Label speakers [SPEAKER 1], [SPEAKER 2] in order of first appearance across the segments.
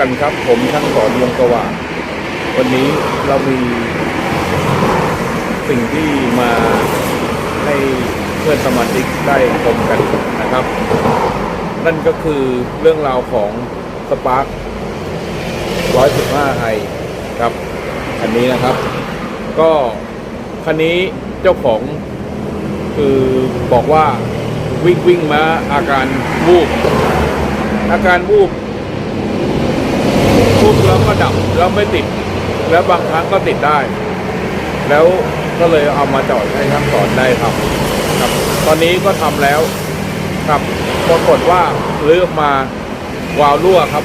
[SPEAKER 1] กันครับ ผมช่างสอนวงสว่า วันนี้เรามีสิ่งที่มาให้เพื่อนสมาชิกได้ชมกันนะครับ นั่นก็คือเรื่องราวของสปาร์ค115ไอครับคันนี้นะครับ ก็คันนี้เจ้าของคือบอกว่าวิ่งวิ่งมาอาการวูบอาการวูบ วูบแล้วก็ดับแล้วไม่ติด แล้วบางครั้งก็ติดได้ แล้วก็เลยเอามาจอดให้ช่างสอนได้ทำครับ ตอนนี้ก็ทำแล้วครับปรากฏว่าเลือกมาวาล์วรั่วครับ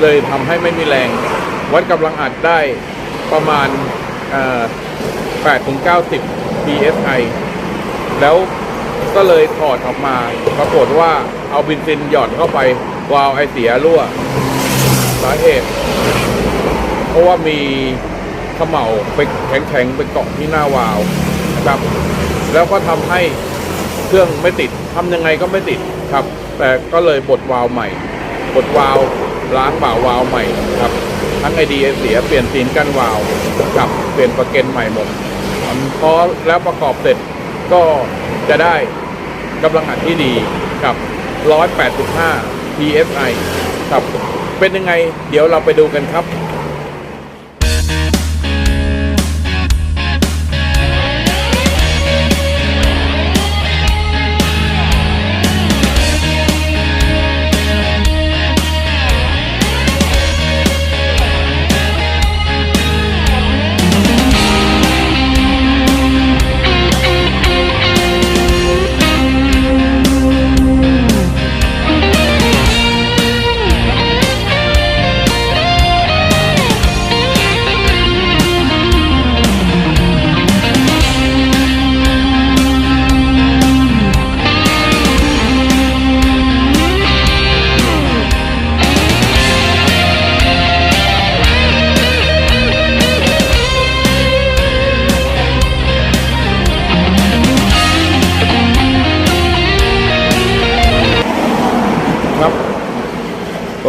[SPEAKER 1] เลยทำให้ไม่มีแรง วัดกำลังอัดได้ประมาณเอ่อ8-90 psi แล้วก็เลยถอดออกมา ปรากฏว่าเอาบินซินหย่อนเข้าไป วาวไอเสียรั่วาเหตุ เพราะว่ามีขม่าไปแข็งๆไปเกาะที่หน้าวาล์วนะครับ แล้วก็ทำให้เครื่องไม่ติดทำยังไงก็ไม่ติดครับ แต่ก็เลยบดวาล์วใหม่บดวาล์วล้างบ่าวาล์วใหม่ครับ ทั้งไอดีเสียเปลี่ยนซีนกั้นวาล์วกับเปลี่ยนประเก็นใหม่หมดพอแล้วประกอบเสร็จก็จะได้กำลังอัดที่ดีกับ 185 psi ครับ เป็นยังไง เดี๋ยวเราไปดูกันครับ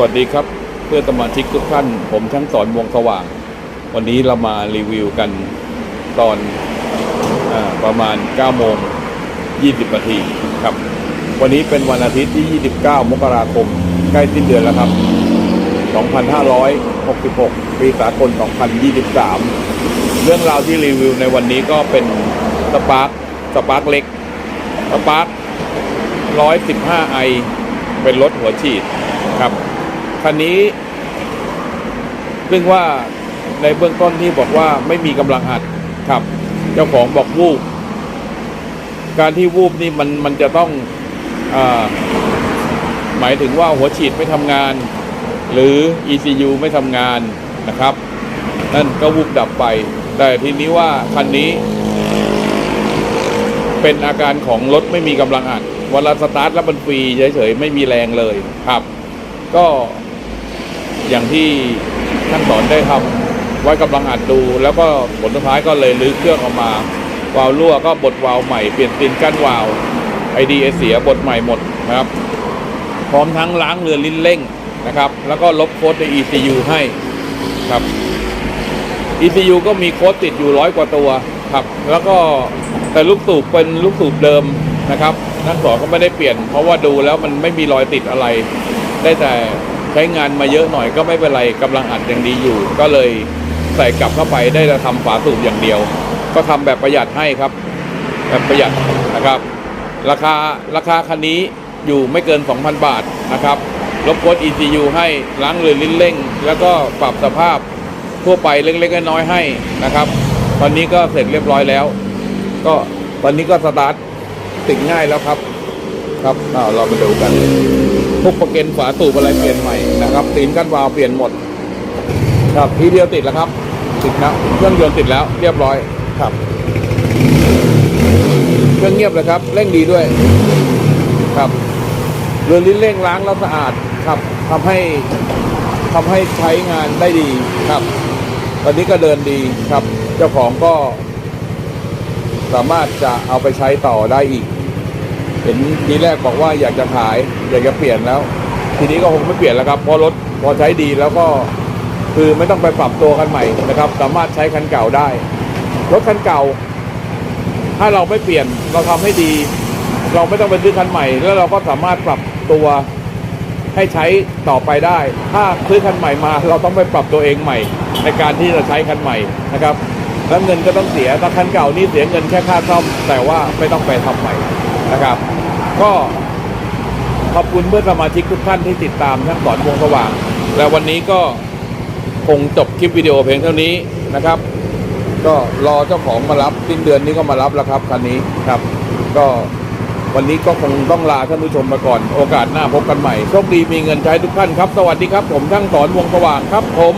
[SPEAKER 1] วัสดีครับเพื่อนสมาชิกทุกท่าน ผมช่างสอนวงสว่าง วันนี้เรามารีวิวกันตอนอประมาณ9โมง20นาทีครับ วันนี้เป็นวันอาทิตย์ที่ 29 มกราคม ใกล้สิ้นเดือนแล้วครับ 2566 ปีสากล 2023 เรื่องราวที่รีวิวในวันนี้ก็เป็นสปาร์คสปาร์คเล็กสปาร์ค115ไอเป็นรถหัวฉีดครับ คันนี้ ซึ่งว่าในเบื้องต้นที่บอกว่าไม่มีกำลังอัดครับ เจ้าของบอกวูบการที่วูบนี่มันมันจะต้องอหมายถึงว่าหัวฉีดไม่ทำงาน หรือ ECU ไม่ทำงานนะครับ นั่นก็วูบดับไป แต่ทีนี้ว่าคันนี้เป็นอาการของรถไม่มีกำลังอัดเวลาสตาร์ทแล้วมันฟรีเฉยๆ ไม่มีแรงเลยครับ ก็ อย่างที่ท่านสอนได้ทำไว้กำลังอัดดู แล้วก็ผลสุดท้ายก็เลยลื้อเครื่องออกมา วาล์วรั่วก็บดวาล์วใหม่เปลี่ยนซีนกั้นวาล์วไอดีเสียบดใหม่หมดนะครับ พร้อมทั้งล้างเรือลิ้นเร่งนะครับ แล้วก็ลบโค้ดใน ECU ให้ครับ ECU ก็มีโค้ดติดอยู่ร้อยกว่าตัวครับ แล้วก็แต่ลูกสูบเป็นลูกสูบเดิมนะครับนักสอนก็ไม่ได้เปลี่ยน เพราะว่าดูแล้วมันไม่มีรอยติดอะไร ได้แต่ ใช้งานมาเยอะหน่อยก็ไม่เป็นไรกำลังอัดยังดีอยู่ ก็เลยใส่กลับเข้าไปได้แต่ทำฝาสูบอย่างเดียว ก็ทำแบบประหยัดให้ครับ แบบประหยัดนะครับ ราคาราคาคันนี้อยู่ไม่เกิน 2,000 บาทนะครับลบโค้ด ECU ให้ล้างเรือลิ้นเร่ง แล้วก็ปรับสภาพทั่วไปเล็กๆน้อยๆให้นะครับ ตอนนี้ก็เสร็จเรียบร้อยแล้ว ก็ตอนนี้ก็สตาร์ทติดง่ายแล้วครับ ครับอ่าเรามาดูกัน ทุกประเก็นฝาสูบอะไรเปลี่ยนใหม่นะครับตีนกั้นวาล์วเปลี่ยนหมด ครับทีเดียวติดแล้วครับ ติดแล้วเครื่องยนต์ติดแล้วเรียบร้อยครับเครื่องเงียบเลยครับเร่งดีด้วย ครับเรือลิ้นเร่งล้างแล้วสะอาดครับทำให้ทำให้ใช้งานได้ดีครับ ตอนนี้ก็เดินดีครับ เจ้าของก็ สามารถจะเอาไปใช้ต่อได้อีกเห็นทีแรกบอกว่าอยากจะขาย อยากจะเปลี่ยนแล้ว ทีนี้ก็คงไม่เปลี่ยนแล้วครับเพราะรถพอใช้ดีแล้วก็คือไม่ต้องไปปรับตัวคันใหม่นะครับ สามารถใช้คันเก่าได้ รถคันเก่า ถ้าเราไม่เปลี่ยนเราทำให้ดี เราไม่ต้องไปซื้อคันใหม่ แล้วเราก็สามารถปรับตัวให้ใช้ต่อไปได้ ถ้าซื้อคันใหม่มา เราต้องไปปรับตัวเองใหม่ ในการที่จะใช้คันใหม่นะครับ แล้วเงินก็ต้องเสียถ้าคันเก่านี่เสียเงินแค่ค่าซ่อม แต่ว่าไม่ต้องไปทำใหม่นะครับ ก็ขอบคุณเพื่อนสมาชิกทุกท่านที่ติดตามทั้งสอนวงสว่าง และวันนี้ก็คงจบคลิปวิดีโอเพียงเท่านี้นะครับ ก็รอเจ้าของมารับสิ้นเดือนนี้ก็มารับแล้วครับคันนี้ครับ ก็วันนี้ก็คงต้องลาท่านผู้ชมไปก่อน โอกาสหน้าพบกันใหม่โชคดีมีเงินใช้ทุกท่านครับ สวัสดีครับ ผมช่างสอนวงสว่างครับผม